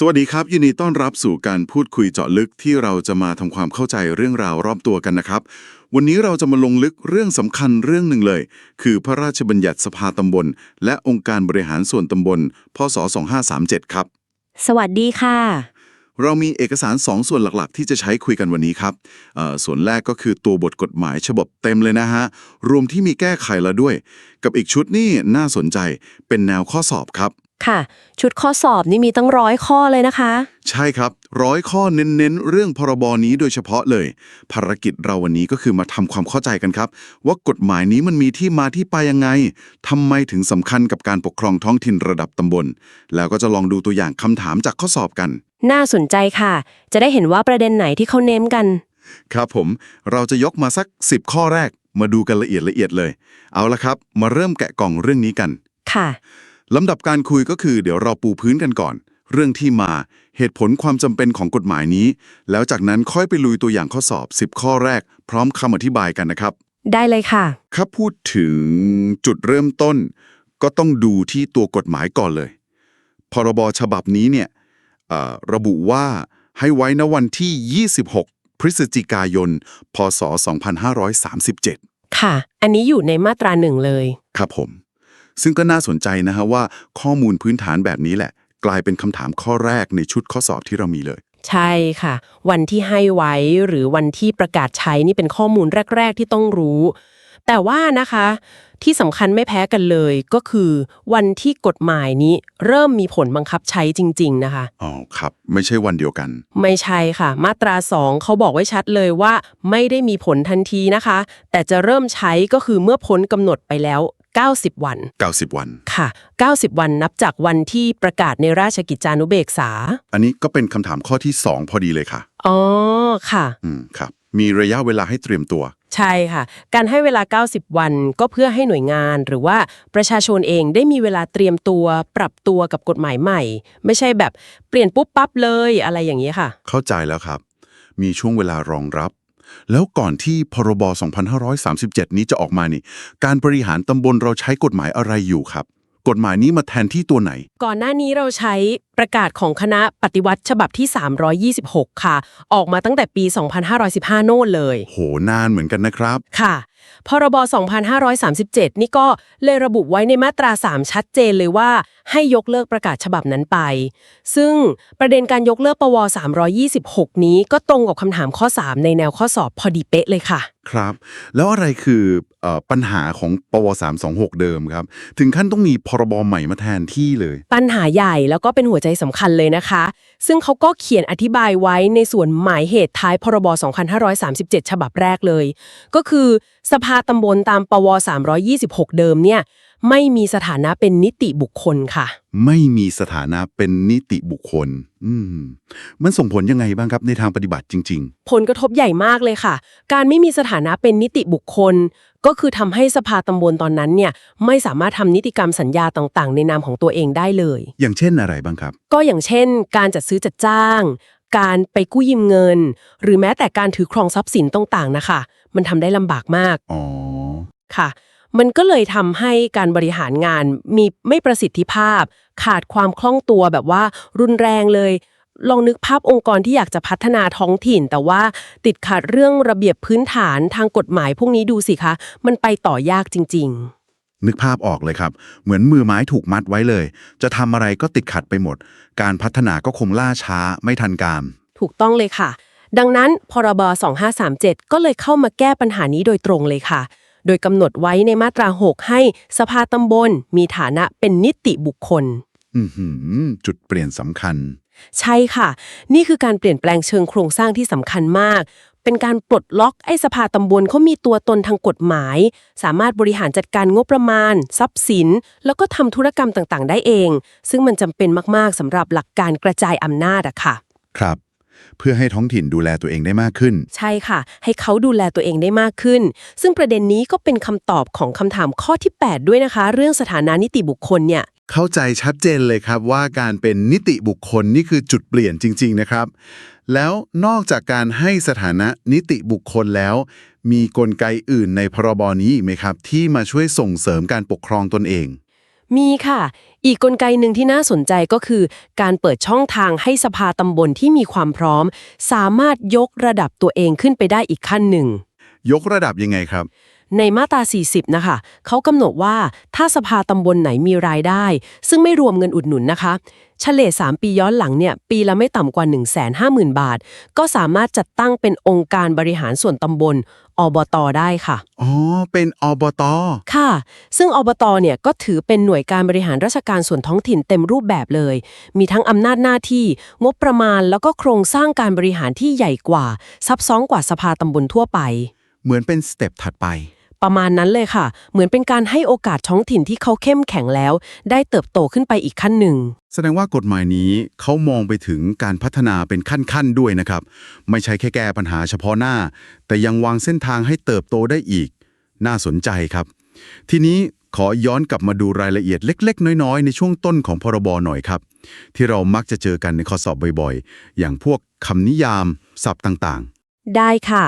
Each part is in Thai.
สวัสดีครับ ยินดีต้อนรับสู่การพูดคุยเจาะลึกที่เราจะมาทำความเข้าใจเรื่องราวรอบตัวกันนะครับ วันนี้เราจะมาลงลึกเรื่องสำคัญเรื่องหนึ่งเลย คือพระราชบัญญัติสภาตำบล และองค์การบริหารส่วนตำบล พศ 2537 ครับ สวัสดีค่ะ เรามีเอกสาร 2ส่วนหลักๆ ที่จะใช้คุยกันวันนี้ครับเอ่อส่วนแรกก็คือตัวบทกฎหมายฉบับเต็มเลยนะฮะรวมที่มีแก้ไขแล้วด้วย กับอีกชุดนี่น่าสนใจเป็นแนวข้อสอบครับ ค่ะ ชุดข้อสอบนี่มีตั้งร้อยข้อเลยนะคะ ใช่ครับร้อยข้อเน้นๆ เรื่องพรบนี้โดยเฉพาะเลย ภารกิจเราวันนี้ก็คือมาทำความเข้าใจกันครับ ว่ากฎหมายนี้มันมีที่มาที่ไปยังไงทำไมถึงสำคัญกับการปกครองท้องถิ่นระดับตำบล แล้วก็จะลองดูตัวอย่างคำถามจากข้อสอบกัน น่าสนใจค่ะ จะได้เห็นว่าประเด็นไหนที่เขาเน้นกัน ครับผมเราจะยกมาสัก 10 ข้อแรก มาดูกันละเอียดละเอียดเลย เอาละครับ มาเริ่มแกะกล่องเรื่องนี้กัน ค่ะ ลำดับการคุยก็คือเดี๋ยวเราปูพื้นกันก่อน เรื่องที่มาเหตุผลความจำเป็นของกฎหมายนี้ แล้วจากนั้นค่อยไปลุยตัวอย่างข้อสอบ 10 ข้อแรก พร้อมคำอธิบายกันนะครับ ได้เลยค่ะถ้าพูดถึงจุดเริ่มต้น ก็ต้องดูที่ตัวกฎหมายก่อนเลย พรบฉบับนี้เนี่ยเอ่อระบุว่าให้ไว้ณวันที่ 26 พฤศจิกายน พศ 2537 ค่ะ อันนี้อยู่ในมาตราหนึ่งเลย ครับผม ซึ่งก็น่าสนใจนะฮะว่าข้อมูลพื้นฐานแบบนี้แหละ กลายเป็นคำถามข้อแรกในชุดข้อสอบที่เรามีเลย ใช่ค่ะ วันที่ให้ไว้หรือวันที่ประกาศใช้นี่เป็นข้อมูลแรก ๆ ที่ต้องรู้ แต่ว่านะคะ ที่สำคัญไม่แพ้กันเลย ก็คือ วันที่กฎหมายนี้เริ่มมีผลบังคับใช้จริง ๆ นะคะ อ๋อครับ ไม่ใช่วันเดียวกัน ไม่ใช่ค่ะ มาตรา 2 เขาบอกไว้ชัดเลยว่า ไม่ได้มีผลทันทีนะคะ แต่จะเริ่มใช้ก็คือเมื่อพ้นกำหนดไปแล้ว 90 วัน 90 วัน ค่ะ 90 วันนับจากวันที่ประกาศในราชกิจจานุเบกษา อันนี้ก็เป็นคำถามข้อที่ 2 พอดีเลยค่ะ อ๋อ ค่ะ อืม ครับ มีระยะเวลาให้เตรียมตัว ใช่ค่ะ การให้เวลา 90 วันก็เพื่อให้หน่วยงานหรือว่าประชาชนเองได้มีเวลาเตรียมตัว ปรับตัวกับกฎหมายใหม่ ไม่ใช่แบบเปลี่ยนปุ๊บปั๊บเลยอะไรอย่างนี้ยค่ะ เข้าใจแล้วครับ มีช่วงเวลารองรับ แล้วก่อนที่พรบ 2537 นี้จะออกมานี่ การบริหารตำบลเราใช้กฎหมายอะไรอยู่ครับ กฎหมายนี้มาแทนที่ตัวไหน ก่อนหน้านี้เราใช้ประกาศของคณะปฏิวัติฉบับที่ 326 ค่ะ ออกมาตั้งแต่ปี 2515 โน่นเลย โหนานเหมือนกันนะครับ ค่ะ พรบ 2537 นี่ก็เลยระบุไว้ในมาตรา 3 ชัดเจนเลยว่า ให้ยกเลิกประกาศฉบับนั้นไป ซึ่งประเด็นการยกเลิกปว 326 นี้ก็ตรงกับคำถามข้อ 3 ในแนวข้อสอบพอดีเป๊ะเลยค่ะ ครับ แล้วอะไรคือเออปัญหาของปว 326 เดิมครับ ถึงขั้นต้องมีพรบใหม่มาแทนที่เลย ปัญหาใหญ่แล้วก็เป็นหัวใจสำคัญเลยนะคะ ซึ่งเขาก็เขียนอธิบายไว้ในส่วนหมายเหตุท้ายพรบ 2537 ฉบับแรกเลย ก็คือ สภาตำบลตามปว326 เดิมเนี่ย ไม่มีสถานะเป็นนิติบุคคลค่ะ ไม่มีสถานะเป็นนิติบุคคล อืม มันส่งผลยังไงบ้างครับในทางปฏิบัติจริง ผลกระทบใหญ่มากเลยค่ะ การไม่มีสถานะเป็นนิติบุคคล ก็คือทำให้สภาตำบลตอนนั้นเนี่ย ไม่สามารถทำนิติกรรมสัญญาต่างๆ ในนามของตัวเองได้เลย ๆ อย่างเช่นอะไรบ้างครับ ก็อย่างเช่น การจัดซื้อจัดจ้าง การไปกู้ยืมเงิน หรือแม้แต่การถือครองทรัพย์สินต่างๆนะคะ มันทำได้ลำบากมากอ๋อค่ะ มันก็เลยทำให้การบริหารงานมีไม่ประสิทธิภาพ ขาดความคล่องตัวแบบว่ารุนแรงเลย ลองนึกภาพองค์กรที่อยากจะพัฒนาท้องถิ่น แต่ว่าติดขัดเรื่องระเบียบพื้นฐานทางกฎหมายพวกนี้ดูสิคะ มันไปต่อยากจริง ๆนึกภาพออกเลยครับ เหมือนมือไม้ถูกมัดไว้เลย จะทำอะไรก็ติดขัดไปหมด การพัฒนาก็คงล่าช้าไม่ทันการ ถูกต้องเลยค่ะ ดังนั้นพรบ 2537 ก็เลยเข้ามาแก้ปัญหานี้โดยตรงเลยค่ะ โดยกำหนดไว้ในมาตรา 6 ให้สภาตำบล มีฐานะเป็นนิติบุคคลอือหือจุดเปลี่ยนสำคัญ ใช่ค่ะ นี่คือการเปลี่ยนแปลงเชิงโครงสร้างที่สำคัญมาก เป็นการปลดล็อกไอ้สภาตำบลเขามีตัวตนทางกฎหมาย สามารถบริหารจัดการงบประมาณ ทรัพย์สิน แล้วก็ทำธุรกรรมต่างๆ ได้เอง ซึ่งมันจำเป็นมากๆสำหรับหลักการกระจายอำนาจอะค่ะ ครับ เพื่อให้ท้องถิ่นดูแลตัวเองได้มากขึ้น ใช่ค่ะ ให้เขาดูแลตัวเองได้มากขึ้น ซึ่งประเด็นนี้ก็เป็นคำตอบของคำถามข้อที่ 8 ด้วยนะคะ เรื่องสถานะนิติบุคคลเนี่ย เข้าใจชัดเจนเลยครับว่าการเป็นนิติบุคคลนี่คือจุดเปลี่ยนจริง ๆ นะครับ แล้วนอกจากการให้สถานะนิติบุคคลแล้ว มีกลไกอื่นในพรบนี้อีกไหมครับ ที่มาช่วยส่งเสริมการปกครองตนเอง มีค่ะ อีกกลไกหนึ่งที่น่าสนใจก็คือ การเปิดช่องทางให้สภาตำบลที่มีความพร้อม สามารถยกระดับตัวเองขึ้นไปได้อีกขั้นหนึ่ง ยกระดับยังไงครับ ในมาตรา 40 นะคะ เขากำหนดว่าถ้าสภาตำบลไหนมีรายได้ ซึ่งไม่รวมเงินอุดหนุนนะคะเฉลี่ย3 ปีย้อนหลังเนี่ย ปีละไม่ต่ำกว่า 150,000 บาท ก็สามารถจัดตั้งเป็นองค์การบริหารส่วนตำบล อบตได้ค่ะ อ๋อ เป็นอบต ค่ะ ซึ่งอบตเนี่ยก็ถือเป็นหน่วยการบริหารราชการส่วนท้องถิ่นเต็มรูปแบบเลย มีทั้งอำนาจหน้าที่ งบประมาณแล้วก็โครงสร้างการบริหารที่ใหญ่กว่า ซับซ้อนกว่าสภาตำบลทั่วไป เหมือนเป็นสเต็ปถัดไป ประมาณนั้นเลยค่ะ เหมือนเป็นการให้โอกาสท้องถิ่นที่เขาเข้มแข็งแล้ว ได้เติบโตขึ้นไปอีกขั้นหนึ่งแสดงว่ากฎหมายนี้เขามองไปถึงการพัฒนาเป็นขั้นๆด้วยนะครับ ไม่ใช่แค่แก้ปัญหาเฉพาะหน้า แต่ยังวางเส้นทางให้เติบโตได้อีก น่าสนใจครับ ทีนี้ขอย้อนกลับมาดูรายละเอียดเล็ก ๆ น้อย ๆ ในช่วงต้นของพรบหน่อยครับ ที่เรามักจะเจอกันในข้อสอบบ่อยๆ อย่างพวกคำนิยามศัพท์ต่างๆ ได้ค่ะ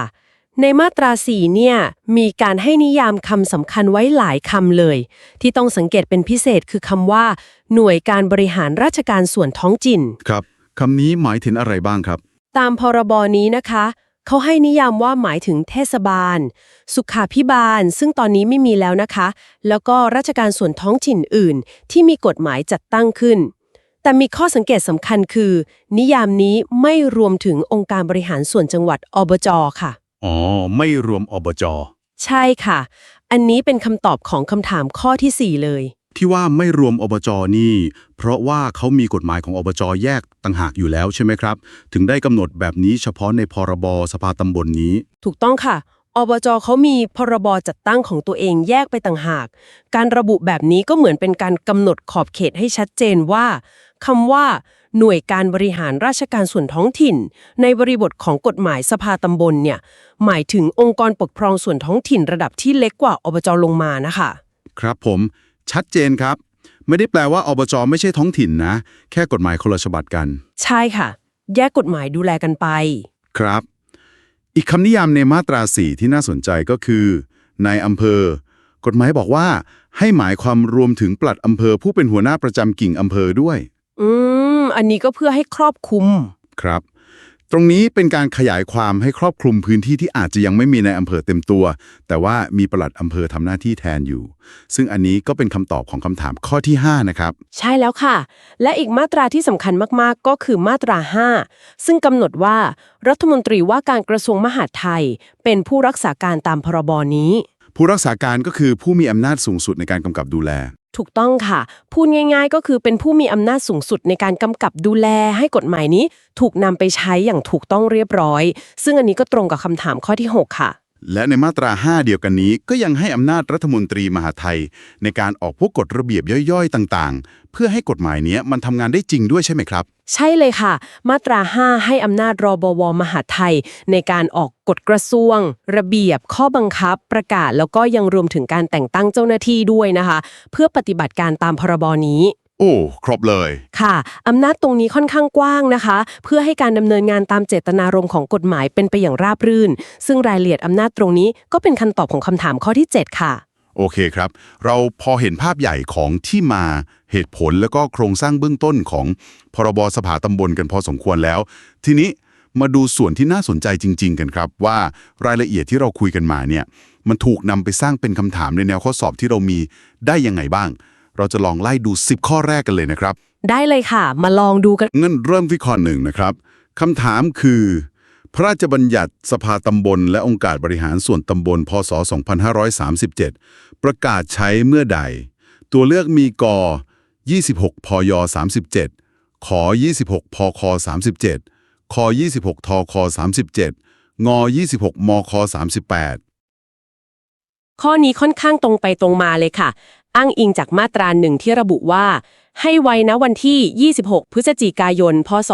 ในมาตราสีเนี่ยมีการให้นิยามคำสำคัญไว้หลายคำเลย ที่ต้องสังเกตเป็นพิเศษคือคำว่า หน่วยการบริหารราชการส่วนท้องถิ่นครับคำนี้หมายถึงอะไรบ้างครับ ตามพรบนี้นะคะ เขาให้นิยามว่าหมายถึงเทศบาล สุขาพิบาล ซึ่งตอนนี้ไม่มีแล้วนะคะ แล้วก็ราชการส่วนท้องถิ่นอื่น ที่มีกฎหมายจัดตั้งขึ้นแต่มีข้อสังเกตสำคัญคือ นิยามนี้ไม่รวมถึงองค์การบริหารส่วนจังหวัดอบจค่ะ อ๋อ ไม่รวมอบจ ใช่ค่ะ อันนี้เป็นคำตอบของคำถามข้อทีสี่ 4 เลย ที่ว่าไม่รวมอบจนี่ เพราะว่าเขามีกฎหมายของอบจแยกต่างหากอยู่แล้วใช่ไหมครับ ถึงได้กำหนดแบบนี้เฉพาะในพรบสภาตำบลนนี้ ถูกต้องค่ะ อบจเขามีพรบจัดตั้งของตัวเองแยกไปต่างหาก การระบุแบบนี้ก็เหมือนเป็นการกำหนดขอบเขตให้ชัดเจนว่าคำว่า หน่วยการบริหารราชการส่วนท้องถิ่น ในบริบทของกฎหมายสภาตำบลเนี่ยหมายถึงองค์กรปกครองส่วนท้องถิ่นระดับที่เล็กกว่าอบจลงมานะคะ ครับผมชัดเจนครับ ไม่ได้แปลว่าอบจไม่ใช่ท้องถิ่นนะ แค่กฎหมายคนละฉบับกัน ใช่ค่ะ แยกกฎหมายดูแลกันไป ครับ อีกคำนิยามในมาตราสี่ที่น่าสนใจก็คือ ในายอำเภอ กฎหมายบอกว่า ให้หมายความรวมถึงปลัดอำเภอผู้เป็นหัวหน้าประจำกิ่งอำเภอด้วย อืม อันนี้ก็เพื่อให้ครอบคลุม ครับ ตรงนี้เป็นการขยายความให้ครอบคลุมพื้นที่ที่อาจจะยังไม่มีในอำเภอเต็มตัว แต่ว่ามีปลัดอำเภอทำหน้าที่แทนอยู่ ซึ่งอันนี้ก็เป็นคำตอบของคำถามข้อที่ 5 นะครับ ใช่แล้วค่ะ และอีกมาตราที่สำคัญมาก ๆ ก็คือมาตรา 5 ซึ่งกำหนดว่ารัฐมนตรีว่าการกระทรวงมหาดไทย เป็นผู้รักษาการตามพรบนี้ ผู้รักษาการก็คือผู้มีอำนาจสูงสุดในการกำกับดูแล ถูกต้องค่ะ พูดง่ายๆ ก็คือเป็นผู้มีอำนาจสูงสุดในการกำกับดูแลให้กฎหมายนี้ ถูกนำไปใช้อย่างถูกต้องเรียบร้อย ซึ่งอันนี้ก็ตรงกับคำถามข้อที่ 6 ค่ะ และในมาตรา 5 เดียวกันนี้ก็ยังให้อำนาจรัฐมนตรีมหาไทย ในการออกพวกกฎระเบียบย่อยๆ ต่างๆ เพื่อให้กฎหมายเนี้ยมันทำงานได้จริงด้วยใช่ไหมครับ ใช่เลยค่ะ มาตรา 5 ให้อำนาจรบวมหาไทย ในการออกกฎกระทรวง ระเบียบ ข้อบังคับ ประกาศ แล้วก็ยังรวมถึงการแต่งตั้งเจ้าหน้าที่ด้วยนะคะ เพื่อปฏิบัติการตามพรบนี้ โอ้ ครบเลย ค่ะ อำนาจตรงนี้ค่อนข้างกว้างนะคะ เพื่อให้การดำเนินงานตามเจตนารมณ์ของกฎหมายเป็นไปอย่างราบรื่น ซึ่งรายละเอียดอำนาจตรงนี้ก็เป็นคำตอบของคำถามข้อที่ 7 ค่ะ โอเคครับ เราพอเห็นภาพใหญ่ของที่มาเหตุผลแล้วก็โครงสร้างเบื้องต้นของพรบสภาตำบลกันพอสมควรแล้ว ทีนี้มาดูส่วนที่น่าสนใจจริง ๆ กันครับ ว่ารายละเอียดที่เราคุยกันมาเนี่ยมันถูกนำไปสร้างเป็นคำถามในแนวข้อสอบที่เรามีได้ยังไงบ้าง เราจะลองไล่ดู 10 ข้อแรกกันเลยนะครับ ได้เลยค่ะ มาลองดูกัน งั้นเริ่มที่ข้อหนึ่งนะครับคำถามคือ พระราชบัญญัติสภาตำบล และองค์การบริหารส่วนตำบล พศ 2537 ประกาศใช้เมื่อใด ตัวเลือกมีก26พย37 ขอ 26พค37 ค26ทค37 ง26มค38 ข้อนี้ค่อนข้างตรงไปตรงมาเลยค่ะ อ้างอิงจากมาตราหนึ่งที่ระบุว่า ให้ไว้นะวันที่ 26 พฤศจิกายน พศ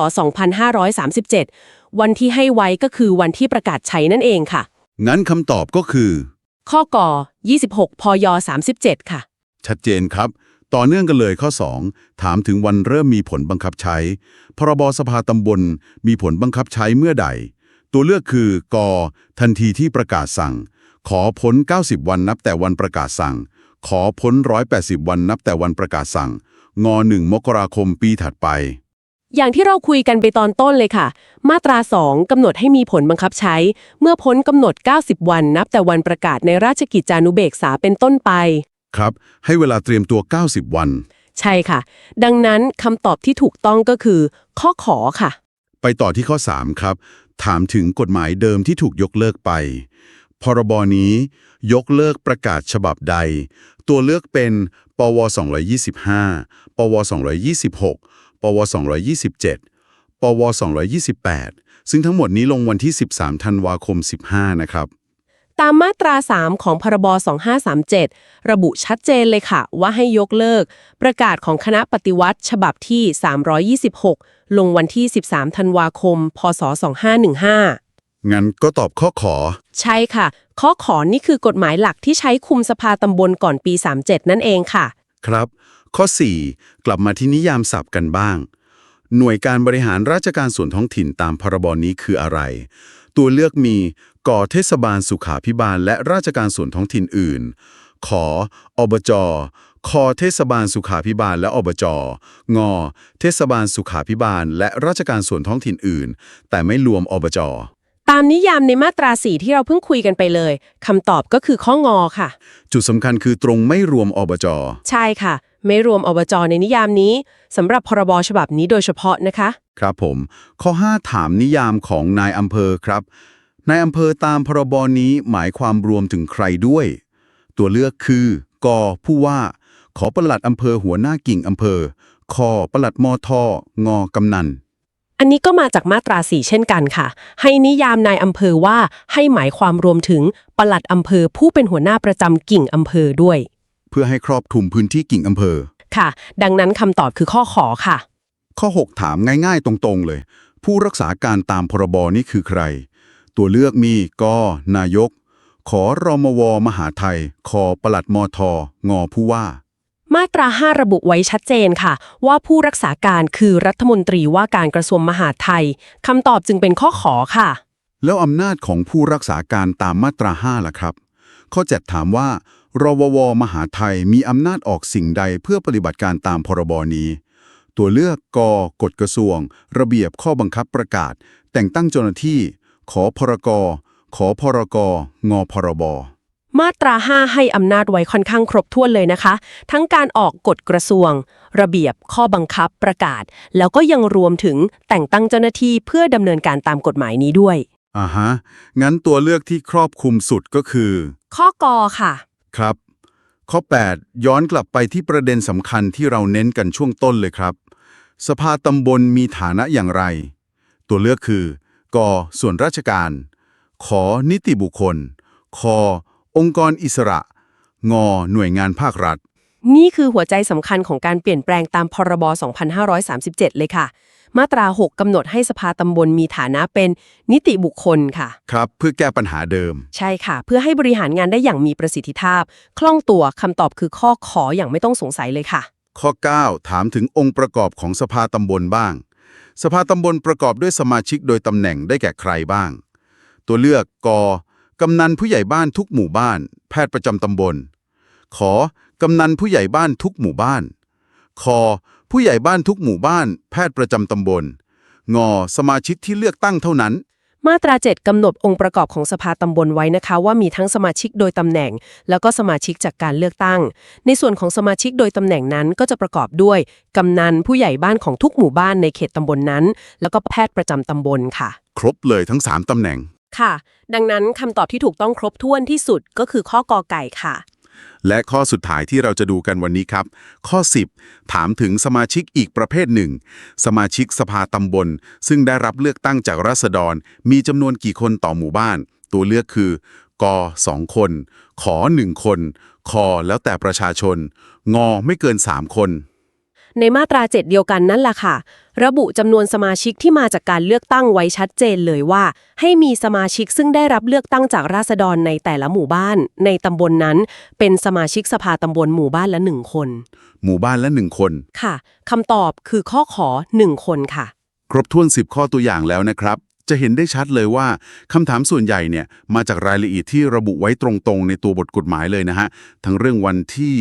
2537 วันที่ให้ไว้ก็คือวันที่ประกาศใช้นั่นเองค่ะ งั้นคำตอบก็คือ ข้อกอ26 พย 37 ค่ะ ชัดเจนครับ ต่อเนื่องกันเลยข้อ 2 ถามถึงวันเริ่มมีผลบังคับใช้ พรบสภาตำบลมีผลบังคับใช้เมื่อใด ตัวเลือกคือกทันทีที่ประกาศสั่ง ขอพ้น 90 วันนับแต่วันประกาศสั่ง ขอพ้น 180 วันนับแต่วันประกาศสั่งง1มกราคมปีถัดไป อย่างที่เราคุยกันไปตอนต้นเลยค่ะ มาตรา 2กำหนดให้มีผลบังคับใช้ เมื่อพ้นกำหนด 90 วันนับแต่วันประกาศในราชกิจจานุเบกษาเป็นต้นไป ครับ ให้เวลาเตรียมตัว 90 วัน ใช่ค่ะ ดังนั้นคำตอบที่ถูกต้องก็คือ ข้อขอค่ะ ไปต่อที่ข้อ 3 ครับ ถามถึงกฎหมายเดิมที่ถูกยกเลิกไป พรบนี้ยกเลิกประกาศฉบับใด ตัวเลือกเป็น ปว 225 ปว 226 ปว 227 ปว 228 ซึ่งทั้งหมดนี้ลงวันที่ 13 ธันวาคม 15 นะครับ ตามมาตรา 3 ของพรบ 2537 ระบุชัดเจนเลยค่ะ ว่าให้ยกเลิก ประกาศของคณะปฏิวัติฉบับที่ 326 ลงวันที่ 13 ธันวาคม พศ 2515 งั้นก็ตอบข้อขอ ใช่ค่ะ ข้อขอนี่คือกฎหมายหลักที่ใช้คุมสภาตำบลก่อนปี 37 นั่นเองค่ะ ครับ ข้อ 4 กลับมาที่นิยามศัพท์กันบ้าง หน่วยการบริหารราชการส่วนท้องถิ่นตามพรบนี้คืออะไร ตัวเลือกมีก่อเทศบาลสุขาพิบาล และราชการส่วนท้องถิ่นอื่น ขออบจคอเทศบาลสุขาพิบาลและอบจงอเทศบาลสุขาพิบาล และราชการส่วนท้องถิ่นอื่น แต่ไม่รวมอบจ ตามนิยามในมาตรา4ที่เราเพิ่งคุยกันไปเลยคำตอบก็คือข้องอค่ะ จุดสำคัญคือตรงไม่รวมอบจ ใช่ค่ะ ไม่รวมอบจในนิยามนี้สำหรับพรบฉบับนี้โดยเฉพาะนะคะ ครับผม ข้อ 5 ถามนิยามของนายอำเภอครับ นายอำเภอตามพรบนี้หมายความรวมถึงใครด้วย ตัวเลือกคือกอผู้ว่า ขอปลัดอำเภอหัวหน้ากิ่งอำเภอคอปลัดมอทองอกำนัน อันนี้ก็มาจากมาตรา4เช่นกันค่ะ ให้นิยามนายอำเภอว่าให้หมายความรวมถึงปลัดอำเภอผู้เป็นหัวหน้าประจำกิ่งอำเภอด้วย เพื่อให้ครอบคลุมพื้นที่กิ่งอำเภอ ค่ะ ดังนั้นคำตอบคือข้อขอค่ะ ข้อ 6 ถามง่ายๆ ตรงๆเลย ผู้รักษาการตามพรบนี้คือใคร ตัวเลือกมีกนายก ขอรมวมหาไทยคอปลัดมอทงอผู้ว่า มาตรา 5 ระบุไว้ชัดเจนค่ะ ว่าผู้รักษาการคือรัฐมนตรีว่าการกระทรวงมหาดไทยคำตอบจึงเป็นข้อขอค่ะ แล้วอำนาจของผู้รักษาการตามมาตรา 5 ล่ะครับ ข้อ 7 ถามว่ารววมหาไทยมีอำนาจออกสิ่งใดเพื่อปฏิบัติการตามพรบนี้ ตัวเลือกกกฎกระทรวง ระเบียบข้อบังคับประกาศ แต่งตั้งเจ้าหน้าที่ ขอพรกขอพรกงพรบ มาตรา 5 ให้อำนาจไว้ค่อนข้างครบถ้วนเลยนะคะ ทั้งการออกกฎกระทรวง ระเบียบข้อบังคับประกาศ แล้วก็ยังรวมถึงแต่งตั้งเจ้าหน้าที่เพื่อดำเนินการตามกฎหมายนี้ด้วยอ่าฮะ งั้นตัวเลือกที่ครอบคลุมสุดก็คือ ข้อกอค่ะ ครับ ข้อ 8 ย้อนกลับไปที่ประเด็นสำคัญที่เราเน้นกันช่วงต้นเลยครับ สภาตำบลมีฐานะอย่างไร ตัวเลือกคือกส่วนราชการ ขอนิติบุคคล คอ องค์กรอิสระ งอหน่วยงานภาครัฐ นี่คือหัวใจสำคัญของการเปลี่ยนแปลงตามพรบ 2537 เลยค่ะ มาตรา 6กำหนดให้สภาตำบลมีฐานะเป็นนิติบุคคลค่ะ ครับ เพื่อแก้ปัญหาเดิม ใช่ค่ะ เพื่อให้บริหารงานได้อย่างมีประสิทธิภาพ คล่องตัวคำตอบคือข้อขออย่างไม่ต้องสงสัยเลยค่ะ ข้อ 9 ถามถึงองค์ประกอบของสภาตำบลบ้าง สภาตำบลประกอบด้วยสมาชิกโดยตำแหน่งได้แก่ใครบ้าง ตัวเลือกก กำนันผู้ใหญ่บ้านทุกหมู่บ้าน แพทย์ประจำตำบล ขอกำนันผู้ใหญ่บ้านทุกหมู่บ้าน คอผู้ใหญ่บ้านทุกหมู่บ้าน แพทย์ประจำตำบล งอสมาชิกที่เลือกตั้งเท่านั้น มาตรา 7กำหนดองค์ประกอบของสภาตำบลไว้นะคะ ว่ามีทั้งสมาชิกโดยตำแหน่ง แล้วก็สมาชิกจากการเลือกตั้ง ในส่วนของสมาชิกโดยตำแหน่งนั้นก็จะประกอบด้วยกำนันผู้ใหญ่บ้านของทุกหมู่บ้านในเขตตำบลนั้น แล้วก็แพทย์ประจำตำบลค่ะ ครบเลยทั้ง 3ตำแหน่ง ค่ะ ดังนั้นคำตอบที่ถูกต้องครบถ้วนที่สุดก็คือข้อกอไก่ค่ะ และข้อสุดท้ายที่เราจะดูกันวันนี้ครับ ข้อ 10 ถามถึงสมาชิกอีกประเภทหนึ่ง สมาชิกสภาตำบล ซึ่งได้รับเลือกตั้งจากราษฎร มีจำนวนกี่คนต่อหมู่บ้าน ตัวเลือกคือกสองคน ขอหนึ่งคน คอแล้วแต่ประชาชน งอไม่เกิน 3 คน ในมาตรา7เดียวกันนั่นแหละค่ะ ระบุจำนวนสมาชิกที่มาจากการเลือกตั้งไว้ชัดเจนเลยว่า ให้มีสมาชิกซึ่งได้รับเลือกตั้งจากราษฎรในแต่ละหมู่บ้าน ในตำบลนนั้น เป็นสมาชิกสภาตำบลหมู่บ้านละหนึ่งคน หมู่บ้านละหนึ่งคน ค่ะคำตอบคือข้อขอหนึ่งคนค่ะ ครบถ้วน 10 ข้อตัวอย่างแล้วนะครับ จะเห็นได้ชัดเลยว่าคำถามส่วนใหญ่เนี่ยมาจากรายละเอียดที่ระบุไว้ตรงๆ ในตัวบทกฎหมายเลยนะฮะทั้งเรื่องวันที่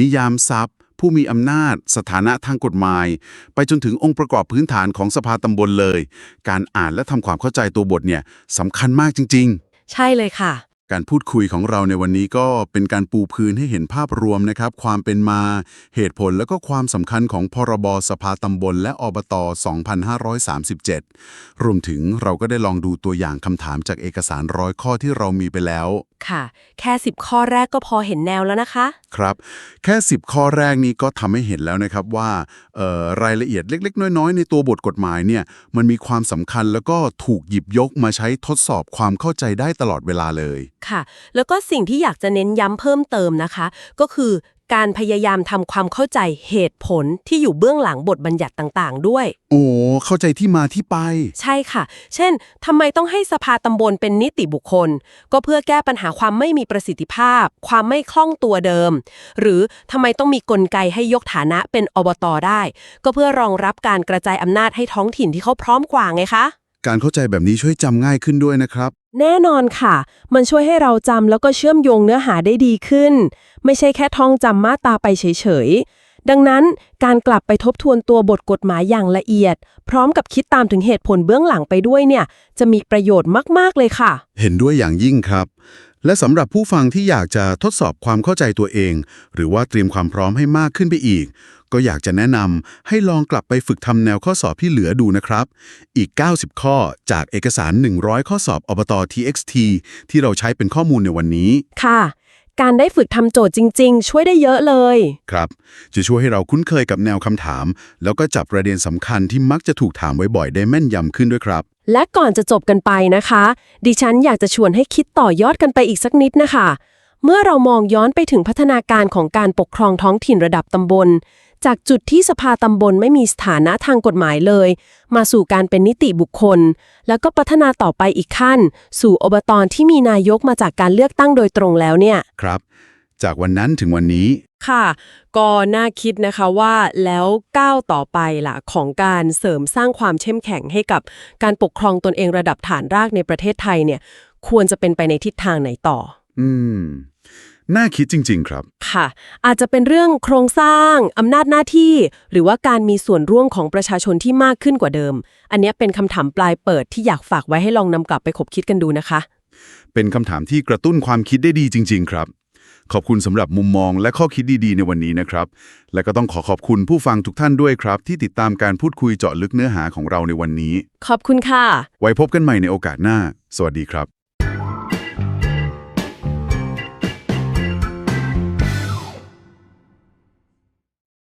นิยามทรัพย์ ผู้มีอำนาจ สถานะทางกฎหมาย ไปจนถึงองค์ประกอบพื้นฐานของสภาตำบลเลย การอ่านและทำความเข้าใจตัวบทเนี่ยสำคัญมากจริงๆใช่เลยค่ะการพูดคุยของเราในวันนี้ก็เป็นการปูพื้นให้เห็นภาพรวมนะครับ ความเป็นมา เหตุผลและก็ความสำคัญของพรบสภาตำบล และอบต 2537 รวมถึงเราก็ได้ลองดูตัวอย่างคำถามจากเอกสารร้อยข้อที่เรามีไปแล้วค่ะ แค่ 10 ข้อแรกก็พอเห็นแนวแล้วนะคะ ครับ แค่ 10 ข้อแรกนี้ก็ทำให้เห็นแล้วนะครับว่าเอ่อรายละเอียดเล็ก ๆ น้อย ๆ ในตัวบทกฎหมายเนี่ยมันมีความสำคัญแล้วก็ถูกหยิบยกมาใช้ทดสอบความเข้าใจได้ตลอดเวลาเลย ค่ะ แล้วก็สิ่งที่อยากจะเน้นย้ำเพิ่มเติมนะคะ ก็คือ การพยายามทำความเข้าใจเหตุผลที่อยู่เบื้องหลังบทบัญญัติต่างๆ ด้วย โอ้เข้าใจที่มาที่ไป ใช่ค่ะ เช่นทำไมต้องให้สภาตำบลเป็นนิติบุคคล ก็เพื่อแก้ปัญหาความไม่มีประสิทธิภาพ ความไม่คล่องตัวเดิม หรือทำไมต้องมีกลไกให้ยกฐานะเป็นอบตได้ ก็เพื่อรองรับการกระจายอำนาจให้ท้องถิ่นที่เขาพร้อมกว่าไงคะ การเข้าใจแบบนี้ช่วยจำง่ายขึ้นด้วยนะครับ แน่นอนค่ะ มันช่วยให้เราจำแล้วก็เชื่อมโยงเนื้อหาได้ดีขึ้น ไม่ใช่แค่ท่องจำมาตราไปเฉยๆ ดังนั้นการกลับไปทบทวนตัวบทกฎหมายอย่างละเอียด พร้อมกับคิดตามถึงเหตุผลเบื้องหลังไปด้วยเนี่ย จะมีประโยชน์มากๆเลยค่ะ เห็นด้วยอย่างยิ่งครับ และสำหรับผู้ฟังที่อยากจะทดสอบความเข้าใจตัวเอง หรือว่าเตรียมความพร้อมให้มากขึ้นไปอีก ก็อยากจะแนะนำให้ลองกลับไปฝึกทำแนวข้อสอบที่เหลือดูนะครับ อีก 90 ข้อจากเอกสาร 100 ข้อสอบอบต TXT ที่เราใช้เป็นข้อมูลในวันนี้ ค่ะ การได้ฝึกทำโจทย์จริง ๆ ช่วยได้เยอะเลย ครับ จะช่วยให้เราคุ้นเคยกับแนวคำถาม แล้วก็จับประเด็นสำคัญที่มักจะถูกถามบ่อยๆได้แม่นยำขึ้นด้วยครับ และก่อนจะจบกันไปนะคะ ดิฉันอยากจะชวนให้คิดต่อยอดกันไปอีกสักนิดนะคะ เมื่อเรามองย้อนไปถึงพัฒนาการของการปกครองท้องถิ่นระดับตำบล จากจุดที่สภาตำบลไม่มีสถานะทางกฎหมายเลย มาสู่การเป็นนิติบุคคล แล้วก็พัฒนาต่อไปอีกขั้น สู่อบตอนที่มีนายกมาจากการเลือกตั้งโดยตรงแล้วเนี่ย ครับ จากวันนั้นถึงวันนี้ ค่ะ ก็น่าคิดนะคะว่าแล้วก้าวต่อไปล่ะของการเสริมสร้างความเข้มแข็งให้กับการปกครองตนเองระดับฐานรากในประเทศไทยเนี่ย ควรจะเป็นไปในทิศทางไหนต่อ อืม น่าคิดจริง ๆ ครับ ค่ะ อาจจะเป็นเรื่องโครงสร้าง อำนาจหน้าที่ หรือว่าการมีส่วนร่วมของประชาชนที่มากขึ้นกว่าเดิม อันเนี้ยเป็นคำถามปลายเปิดที่อยากฝากไว้ให้ลองนำกลับไปคบคิดกันดูนะคะ เป็นคำถามที่กระตุ้นความคิดได้ดีจริง ๆ ครับ ขอบคุณสำหรับมุมมองและข้อคิดดีๆ ในวันนี้นะครับ และก็ต้องขอขอบคุณผู้ฟังทุกท่านด้วยครับ ที่ติดตามการพูดคุยเจาะลึกเนื้อหาของเราในวันนี้ ขอบคุณค่ะ ไว้พบกันใหม่ในโอกาสหน้า สวัสดีครับ